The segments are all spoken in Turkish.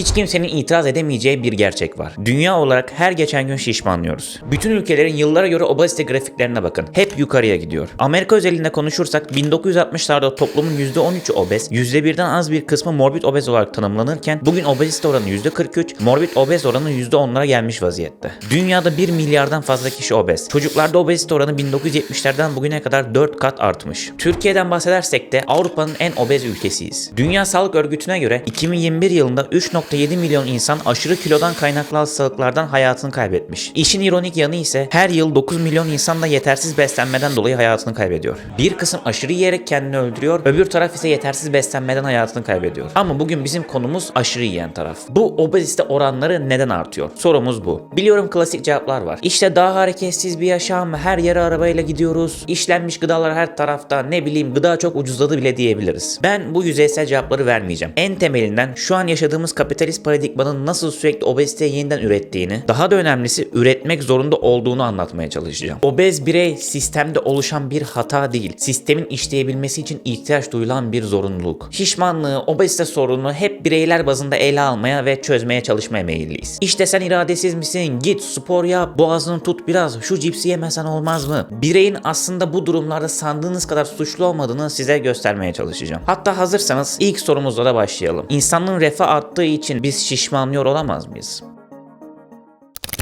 Hiç kimsenin itiraz edemeyeceği bir gerçek var. Dünya olarak her geçen gün şişmanlıyoruz. Bütün ülkelerin yıllara göre obezite grafiklerine bakın. Hep yukarıya gidiyor. Amerika özelinde konuşursak 1960'larda toplumun %13'ü obez, %1'den az bir kısmı morbid obez olarak tanımlanırken bugün obezite oranı %43, morbid obez oranı %10'lara gelmiş vaziyette. Dünyada 1 milyardan fazla kişi obez. Çocuklarda obezite oranı 1970'lerden bugüne kadar 4 kat artmış. Türkiye'den bahsedersek de Avrupa'nın en obez ülkesiyiz. Dünya Sağlık Örgütü'ne göre 2021 yılında 3.7 milyon insan aşırı kilodan kaynaklı hastalıklardan hayatını kaybetmiş. İşin ironik yanı ise her yıl 9 milyon insan da yetersiz beslenmeden dolayı hayatını kaybediyor. Bir kısım aşırı yiyerek kendini öldürüyor, öbür taraf ise yetersiz beslenmeden hayatını kaybediyor. Ama bugün bizim konumuz aşırı yiyen taraf. Bu obezite oranları neden artıyor? Sorumuz bu. Biliyorum klasik cevaplar var. İşte daha hareketsiz bir yaşam, her yere arabayla gidiyoruz, işlenmiş gıdalar her tarafta, ne bileyim gıda çok ucuzladı bile diyebiliriz. Ben bu yüzeysel cevapları vermeyeceğim. En temelinden şu an yaşadığımız kapitalist paradigmanın nasıl sürekli obeziteyi yeniden ürettiğini, daha da önemlisi üretmek zorunda olduğunu anlatmaya çalışacağım. Obez birey sistemde oluşan bir hata değil, sistemin işleyebilmesi için ihtiyaç duyulan bir zorunluluk. Şişmanlığı, obezite sorununu hep bireyler bazında ele almaya ve çözmeye çalışmaya meyilliyiz. İşte sen iradesiz misin? Git spor yap, boğazını tut biraz, şu cipsi yemesen olmaz mı? Bireyin aslında bu durumlarda sandığınız kadar suçlu olmadığını size göstermeye çalışacağım. Hatta hazırsanız ilk sorumuzla da başlayalım. İnsanlığın refah arttığı için biz şişmanlıyor olamaz mıyız?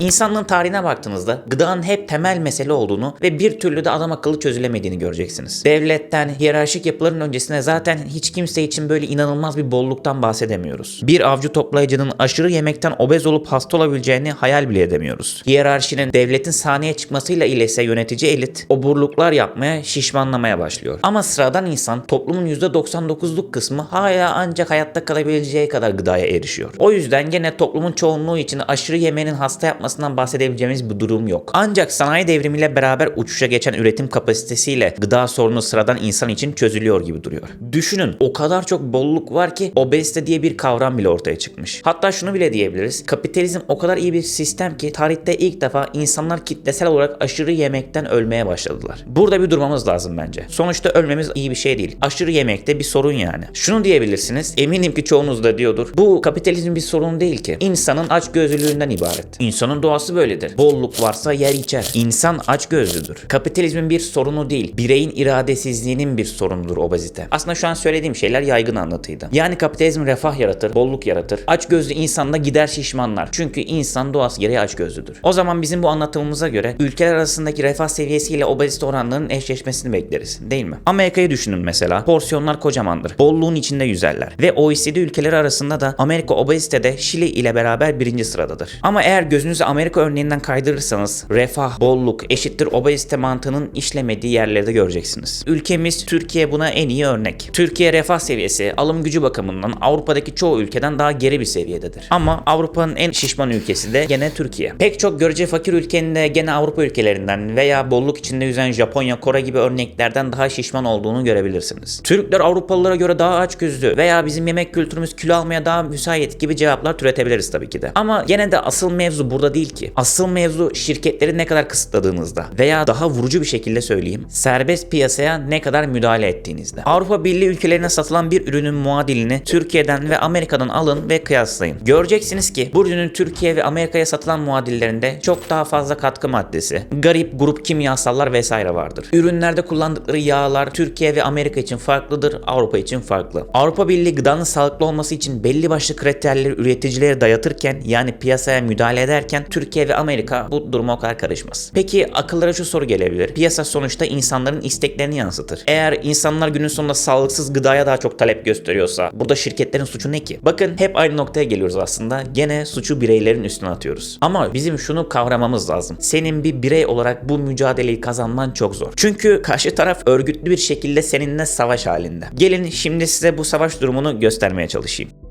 İnsanlığın tarihine baktığınızda gıdanın hep temel mesele olduğunu ve bir türlü de adam akıllı çözülemediğini göreceksiniz. Devletten, hiyerarşik yapıların öncesinde zaten hiç kimse için böyle inanılmaz bir bolluktan bahsedemiyoruz. Bir avcı toplayıcının aşırı yemekten obez olup hasta olabileceğini hayal bile edemiyoruz. Hiyerarşinin devletin sahneye çıkmasıyla ile ise yönetici elit oburluklar yapmaya, şişmanlamaya başlıyor. Ama sıradan insan toplumun %99'luk kısmı hala ancak hayatta kalabileceği kadar gıdaya erişiyor. O yüzden gene toplumun çoğunluğu için aşırı yemenin hasta yapmasından bahsedebileceğimiz bir durum yok. Ancak sanayi devrimiyle beraber uçuşa geçen üretim kapasitesiyle gıda sorunu sıradan insan için çözülüyor gibi duruyor. Düşünün o kadar çok bolluk var ki obezite diye bir kavram bile ortaya çıkmış. Hatta şunu bile diyebiliriz. Kapitalizm o kadar iyi bir sistem ki tarihte ilk defa insanlar kitlesel olarak aşırı yemekten ölmeye başladılar. Burada bir durmamız lazım bence. Sonuçta ölmemiz iyi bir şey değil. Aşırı yemekte bir sorun yani. Şunu diyebilirsiniz. Eminim ki çoğunuz da diyordur. Bu kapitalizm bir sorun değil ki. İnsanın aç gözlülüğünden ibaret. İnsanın doğası böyledir. Bolluk varsa yer içer. İnsan aç gözlüdür. Kapitalizmin bir sorunu değil. Bireyin iradesizliğinin bir sorunudur obezite. Aslında şu an söylediğim şeyler yaygın anlatıydı. Yani kapitalizm refah yaratır, bolluk yaratır. Aç gözlü insan da gider şişmanlar. Çünkü insan doğası gereği aç gözlüdür. O zaman bizim bu anlatımımıza göre ülkeler arasındaki refah seviyesiyle obezite oranlarının eşleşmesini bekleriz. Değil mi? Amerika'yı düşünün mesela. Porsiyonlar kocamandır. Bolluğun içinde yüzerler. Ve OECD ülkeleri arasında da Amerika obezitede Şili ile beraber birinci sıradadır. Ama eğer gözünüzü Amerika örneğinden kaydırırsanız refah, bolluk eşittir obezite mantığının işlemediği yerleri de göreceksiniz. Ülkemiz Türkiye buna en iyi örnek. Türkiye refah seviyesi alım gücü bakımından Avrupa'daki çoğu ülkeden daha geri bir seviyededir. Ama Avrupa'nın en şişman ülkesi de gene Türkiye. Pek çok görece fakir ülkenin de gene Avrupa ülkelerinden veya bolluk içinde yüzen Japonya, Kore gibi örneklerden daha şişman olduğunu görebilirsiniz. Türkler Avrupalılara göre daha açgözlü veya bizim yemek kültürümüz kilo almaya daha müsait gibi cevaplar türetebiliriz tabii ki de. Ama gene de asıl mevzu burada değil ki. Asıl mevzu şirketleri ne kadar kısıtladığınızda veya daha vurucu bir şekilde söyleyeyim. Serbest piyasaya ne kadar müdahale ettiğinizde. Avrupa Birliği ülkelerine satılan bir ürünün muadilini Türkiye'den ve Amerika'dan alın ve kıyaslayın. Göreceksiniz ki bu ürünün Türkiye ve Amerika'ya satılan muadillerinde çok daha fazla katkı maddesi, garip grup kimyasallar vesaire vardır. Ürünlerde kullandıkları yağlar Türkiye ve Amerika için farklıdır, Avrupa için farklı. Avrupa Birliği gıdanın sağlıklı olması için belli başlı kriterleri üreticilere dayatırken yani piyasaya müdahale ederken Türkiye ve Amerika bu duruma o kadar karışmaz. Peki akıllara şu soru gelebilir. Piyasa sonuçta insanların isteklerini yansıtır. Eğer insanlar günün sonunda sağlıksız gıdaya daha çok talep gösteriyorsa burada şirketlerin suçu ne ki? Bakın hep aynı noktaya geliyoruz aslında. Gene suçu bireylerin üstüne atıyoruz. Ama bizim şunu kavramamız lazım. Senin bir birey olarak bu mücadeleyi kazanman çok zor. Çünkü karşı taraf örgütlü bir şekilde seninle savaş halinde. Gelin şimdi size bu savaş durumunu göstermeye çalışayım.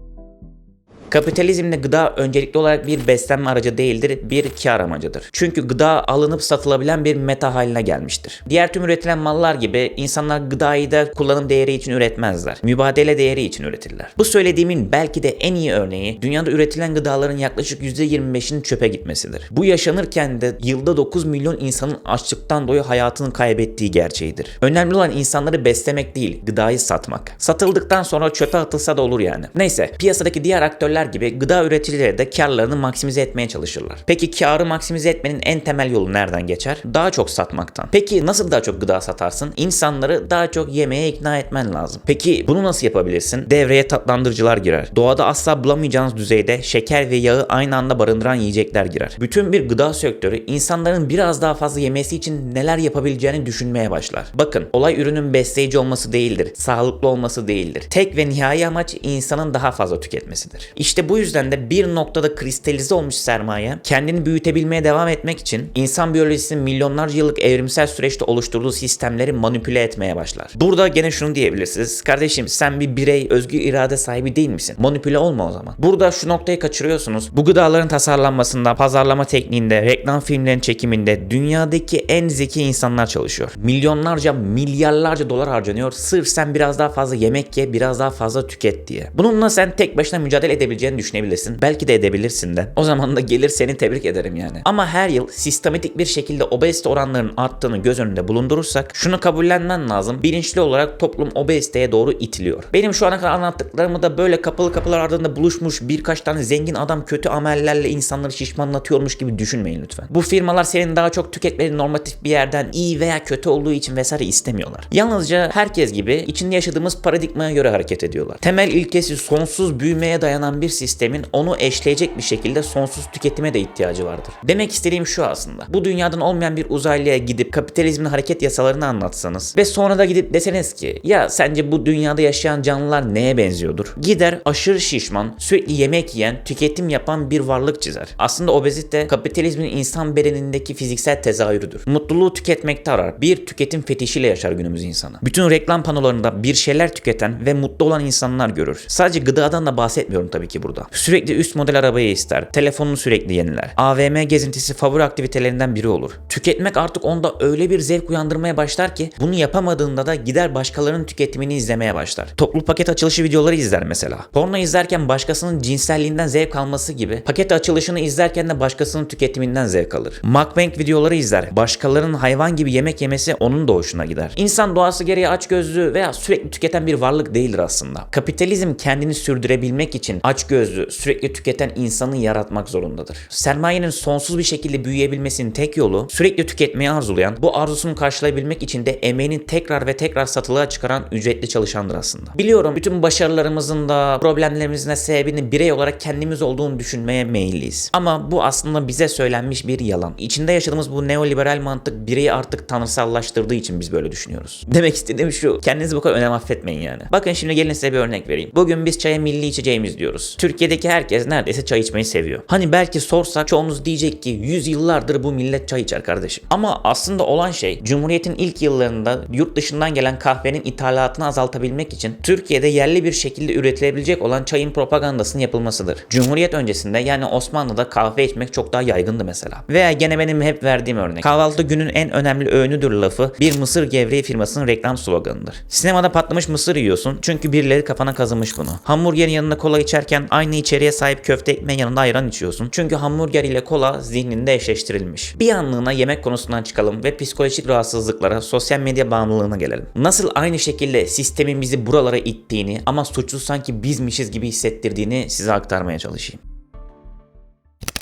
Kapitalizmde gıda öncelikli olarak bir beslenme aracı değildir, bir kar amacıdır. Çünkü gıda alınıp satılabilen bir meta haline gelmiştir. Diğer tüm üretilen mallar gibi insanlar gıdayı da kullanım değeri için üretmezler. Mübadele değeri için üretirler. Bu söylediğimin belki de en iyi örneği dünyada üretilen gıdaların yaklaşık %25'inin çöpe gitmesidir. Bu yaşanırken de yılda 9 milyon insanın açlıktan dolayı hayatını kaybettiği gerçeğidir. Önemli olan insanları beslemek değil, gıdayı satmak. Satıldıktan sonra çöpe atılsa da olur yani. Neyse, piyasadaki diğer aktörler distribütörler gibi gıda üreticileri de karlarını maksimize etmeye çalışırlar. Peki karı maksimize etmenin en temel yolu nereden geçer? Daha çok satmaktan. Peki nasıl daha çok gıda satarsın? İnsanları daha çok yemeğe ikna etmen lazım. Peki bunu nasıl yapabilirsin? Devreye tatlandırıcılar girer. Doğada asla bulamayacağınız düzeyde şeker ve yağı aynı anda barındıran yiyecekler girer. Bütün bir gıda sektörü insanların biraz daha fazla yemesi için neler yapabileceğini düşünmeye başlar. Bakın olay ürünün besleyici olması değildir, sağlıklı olması değildir. Tek ve nihai amaç insanın daha fazla tüketmesidir. İşte bu yüzden de bir noktada kristalize olmuş sermaye kendini büyütebilmeye devam etmek için insan biyolojisinin milyonlarca yıllık evrimsel süreçte oluşturduğu sistemleri manipüle etmeye başlar. Burada gene şunu diyebilirsiniz. Kardeşim sen bir birey özgür irade sahibi değil misin? Manipüle olma o zaman. Burada şu noktayı kaçırıyorsunuz. Bu gıdaların tasarlanmasında, pazarlama tekniğinde, reklam filmlerin çekiminde dünyadaki en zeki insanlar çalışıyor. Milyonlarca, milyarlarca dolar harcanıyor sırf sen biraz daha fazla yemek ye, biraz daha fazla tüket diye. Bununla sen tek başına mücadele edebileceğini düşünebilirsin. Belki de edebilirsin de. O zaman da gelir seni tebrik ederim yani. Ama her yıl sistematik bir şekilde obezite oranlarının arttığını göz önünde bulundurursak şunu kabullenmen lazım. Bilinçli olarak toplum obeziteye doğru itiliyor. Benim şu ana kadar anlattıklarımı da böyle kapalı kapılar ardında buluşmuş birkaç tane zengin adam kötü amellerle insanları şişmanlatıyormuş gibi düşünmeyin lütfen. Bu firmalar senin daha çok tüketmeni normatif bir yerden iyi veya kötü olduğu için vesaire istemiyorlar. Yalnızca herkes gibi içinde yaşadığımız paradigmaya göre hareket ediyorlar. Temel ilkesi sonsuz büyümeye dayanan bir sistemin onu eşleyecek bir şekilde sonsuz tüketime de ihtiyacı vardır. Demek istediğim şu aslında. Bu dünyadan olmayan bir uzaylıya gidip kapitalizmin hareket yasalarını anlatsanız ve sonra da gidip deseniz ki ya sence bu dünyada yaşayan canlılar neye benziyordur? Gider aşırı şişman, sürekli yemek yiyen, tüketim yapan bir varlık çizer. Aslında obezite kapitalizmin insan bedenindeki fiziksel tezahürüdür. Mutluluğu tüketmekte arar. Bir tüketim fetişiyle yaşar günümüz insanı. Bütün reklam panolarında bir şeyler tüketen ve mutlu olan insanlar görür. Sadece gıdadan da bahsetmiyorum tabii ki burada. Sürekli üst model arabayı ister. Telefonunu sürekli yeniler. AVM gezintisi favori aktivitelerinden biri olur. Tüketmek artık onda öyle bir zevk uyandırmaya başlar ki bunu yapamadığında da gider başkalarının tüketimini izlemeye başlar. Toplu paket açılışı videoları izler mesela. Porno izlerken başkasının cinselliğinden zevk alması gibi paket açılışını izlerken de başkasının tüketiminden zevk alır. Mukbang videoları izler. Başkalarının hayvan gibi yemek yemesi onun da hoşuna gider. İnsan doğası gereği açgözlü veya sürekli tüketen bir varlık değildir aslında. Kapitalizm kendini sürdürebilmek için açgözlü, sürekli tüketen insanı yaratmak zorundadır. Sermayenin sonsuz bir şekilde büyüyebilmesinin tek yolu sürekli tüketmeyi arzulayan, bu arzusunu karşılayabilmek için de emeğini tekrar ve tekrar satılığa çıkaran ücretli çalışandır aslında. Biliyorum bütün başarılarımızın da problemlerimizin de sebebini birey olarak kendimiz olduğunu düşünmeye meyilliyiz. Ama bu aslında bize söylenmiş bir yalan. İçinde yaşadığımız bu neoliberal mantık bireyi artık tanrısallaştırdığı için biz böyle düşünüyoruz. Demek istediğim şu, kendinizi bu kadar önem affetmeyin yani. Bakın şimdi gelin size bir örnek vereyim. Bugün biz çaya milli içeceğimiz diyoruz. Türkiye'deki herkes neredeyse çay içmeyi seviyor. Hani belki sorsak çoğunuz diyecek ki 100 yıllardır bu millet çay içer kardeşim. Ama aslında olan şey Cumhuriyet'in ilk yıllarında yurt dışından gelen kahvenin ithalatını azaltabilmek için Türkiye'de yerli bir şekilde üretilebilecek olan çayın propagandasının yapılmasıdır. Cumhuriyet öncesinde yani Osmanlı'da kahve içmek çok daha yaygındı mesela. Veya gene benim hep verdiğim örnek. Kahvaltı günün en önemli öğünüdür lafı bir mısır gevreği firmasının reklam sloganıdır. Sinemada patlamış mısır yiyorsun çünkü birileri kafana kazımış bunu. Hamburgerin yanında kola içerken aynı içeriğe sahip köfte ekmeğin yanında ayran içiyorsun. Çünkü hamburger ile kola zihninde eşleştirilmiş. Bir anlığına yemek konusundan çıkalım ve psikolojik rahatsızlıklara, sosyal medya bağımlılığına gelelim. Nasıl aynı şekilde sistemin bizi buralara ittiğini ama suçlu sanki bizmişiz gibi hissettirdiğini size aktarmaya çalışayım.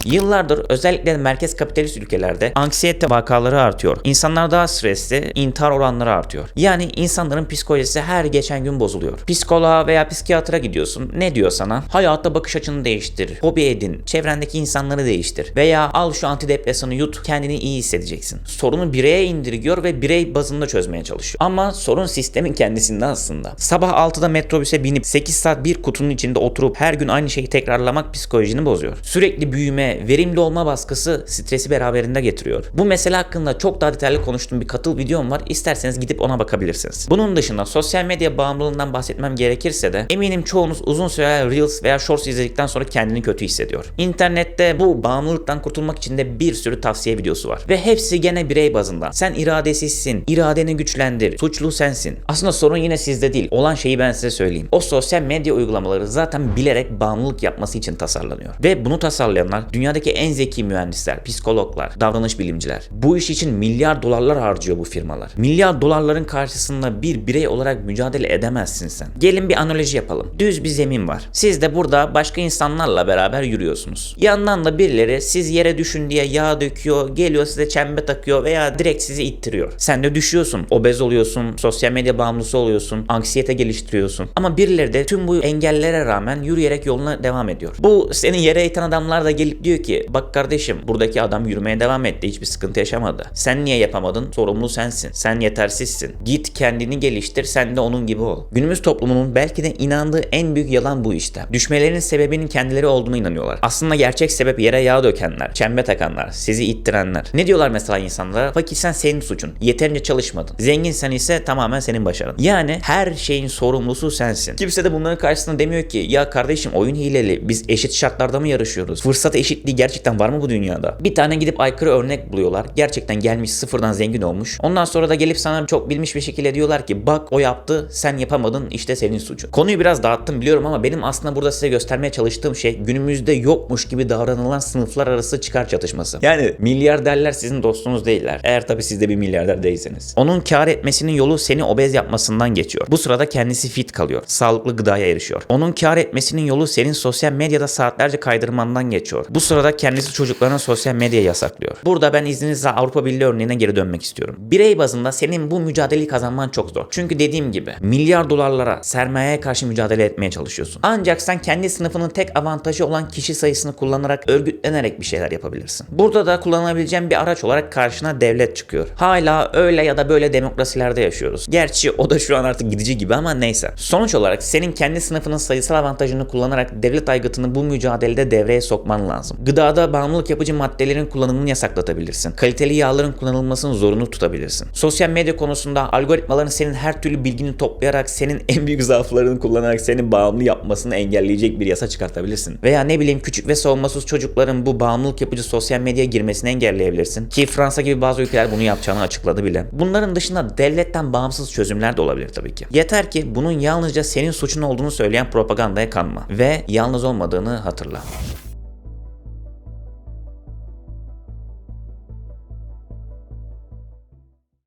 Yıllardır özellikle merkez kapitalist ülkelerde anksiyete vakaları artıyor. İnsanlar daha stresli, intihar oranları artıyor. Yani insanların psikolojisi her geçen gün bozuluyor. Psikoloğa veya psikiyatra gidiyorsun. Ne diyor sana? Hayatta bakış açını değiştir. Hobi edin. Çevrendeki insanları değiştir. Veya al şu antidepresanı yut. Kendini iyi hissedeceksin. Sorunu bireye indirgiyor ve birey bazında çözmeye çalışıyor. Ama sorun sistemin kendisinde aslında. Sabah 6'da metrobüse binip 8 saat bir kutunun içinde oturup her gün aynı şeyi tekrarlamak psikolojini bozuyor. Sürekli büyüme, verimli olma baskısı stresi beraberinde getiriyor. Bu mesele hakkında çok daha detaylı konuştuğum bir katıl videom var. İsterseniz gidip ona bakabilirsiniz. Bunun dışında sosyal medya bağımlılığından bahsetmem gerekirse de eminim çoğunuz uzun süre Reels veya Shorts izledikten sonra kendini kötü hissediyor. İnternette bu bağımlılıktan kurtulmak için de bir sürü tavsiye videosu var. Ve hepsi gene birey bazında. Sen iradesizsin, iradeni güçlendir, suçlu sensin. Aslında sorun yine sizde değil. Olan şeyi ben size söyleyeyim. O sosyal medya uygulamaları zaten bilerek bağımlılık yapması için tasarlanıyor. Ve bunu tasarlayanlar dünya dünyadaki en zeki mühendisler, psikologlar, davranış bilimciler. Bu iş için milyar dolarlar harcıyor bu firmalar. Milyar dolarların karşısında bir birey olarak mücadele edemezsin sen. Gelin bir analoji yapalım. Düz bir zemin var. Siz de burada başka insanlarla beraber yürüyorsunuz. Yandan da birileri siz yere düşün diye yağ döküyor, geliyor size çembe takıyor veya direkt sizi ittiriyor. Sen de düşüyorsun, obez oluyorsun, sosyal medya bağımlısı oluyorsun, anksiyete geliştiriyorsun. Ama birileri de tüm bu engellere rağmen yürüyerek yoluna devam ediyor. Bu seni yere iten adamlar da gelip diyor ki bak kardeşim buradaki adam yürümeye devam etti hiçbir sıkıntı yaşamadı. Sen niye yapamadın? Sorumlu sensin. Sen yetersizsin. Git kendini geliştir sen de onun gibi ol. Günümüz toplumunun belki de inandığı en büyük yalan bu işte. Düşmelerinin sebebinin kendileri olduğuna inanıyorlar. Aslında gerçek sebep yere yağ dökenler, çembe takanlar, sizi ittirenler. Ne diyorlar mesela insanlara? Fakirsen senin suçun. Yeterince çalışmadın. Zenginsen ise tamamen senin başarın. Yani her şeyin sorumlusu sensin. Kimse de bunların karşısında demiyor ki ya kardeşim oyun hileli. Biz eşit şartlarda mı yarışıyoruz? Fırsat eşitliği gerçekten var mı bu dünyada? Bir tane gidip aykırı örnek buluyorlar. Gerçekten gelmiş sıfırdan zengin olmuş. Ondan sonra da gelip sana çok bilmiş bir şekilde diyorlar ki bak o yaptı sen yapamadın işte senin suçun. Konuyu biraz dağıttım biliyorum ama benim aslında burada size göstermeye çalıştığım şey günümüzde yokmuş gibi davranılan sınıflar arası çıkar çatışması. Yani milyarderler sizin dostunuz değiller. Eğer tabii siz de bir milyarder değilseniz. Onun kar etmesinin yolu seni obez yapmasından geçiyor. Bu sırada kendisi fit kalıyor. Sağlıklı gıdaya erişiyor. Onun kar etmesinin yolu senin sosyal medyada saatlerce kaydırmandan geçiyor. Bu sırada kendisi çocuklarına sosyal medya yasaklıyor. Burada ben izninizle Avrupa Birliği örneğine geri dönmek istiyorum. Birey bazında senin bu mücadeleyi kazanman çok zor. Çünkü dediğim gibi milyar dolarlara sermayeye karşı mücadele etmeye çalışıyorsun. Ancak sen kendi sınıfının tek avantajı olan kişi sayısını kullanarak örgütlenerek bir şeyler yapabilirsin. Burada da kullanabileceğin bir araç olarak karşına devlet çıkıyor. Hala öyle ya da böyle demokrasilerde yaşıyoruz. Gerçi o da şu an artık gidici gibi ama neyse. Sonuç olarak senin kendi sınıfının sayısal avantajını kullanarak devlet aygıtını bu mücadelede devreye sokman lazım. Gıdada bağımlılık yapıcı maddelerin kullanımını yasaklatabilirsin. Kaliteli yağların kullanılmasını zorunlu tutabilirsin. Sosyal medya konusunda algoritmaların senin her türlü bilgini toplayarak senin en büyük zaaflarını kullanarak seni bağımlı yapmasını engelleyecek bir yasa çıkartabilirsin. Veya ne bileyim küçük ve savunmasız çocukların bu bağımlılık yapıcı sosyal medyaya girmesini engelleyebilirsin. Ki Fransa gibi bazı ülkeler bunu yapacağını açıkladı bile. Bunların dışında devletten bağımsız çözümler de olabilir tabii ki. Yeter ki bunun yalnızca senin suçun olduğunu söyleyen propagandaya kanma ve yalnız olmadığını hatırla.